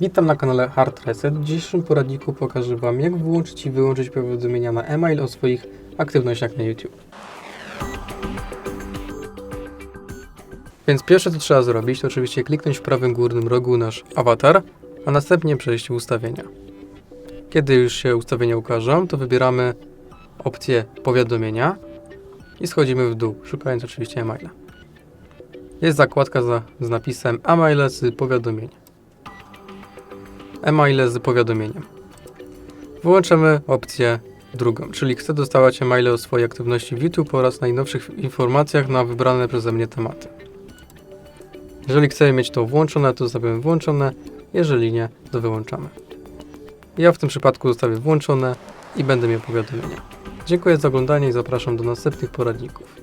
Witam na kanale Hard Reset. W dzisiejszym poradniku pokażę Wam jak włączyć i wyłączyć powiadomienia na e-mail o swoich aktywnościach na YouTube. Więc pierwsze co trzeba zrobić to oczywiście kliknąć w prawym górnym rogu nasz awatar, a następnie przejść w ustawienia. Kiedy już się ustawienia ukażą, to wybieramy opcję powiadomienia i schodzimy w dół, szukając oczywiście e-maila. Jest zakładka za, z napisem e-maile z powiadomieniem. E-maile z powiadomieniem. Wyłączamy opcję drugą, czyli chcę dostawać e-maile o swojej aktywności w YouTube oraz najnowszych informacjach na wybrane przeze mnie tematy. Jeżeli chcemy mieć to włączone, to zostawiamy włączone, jeżeli nie, to wyłączamy. Ja w tym przypadku zostawię włączone i będę miał powiadomienia. Dziękuję za oglądanie i zapraszam do następnych poradników.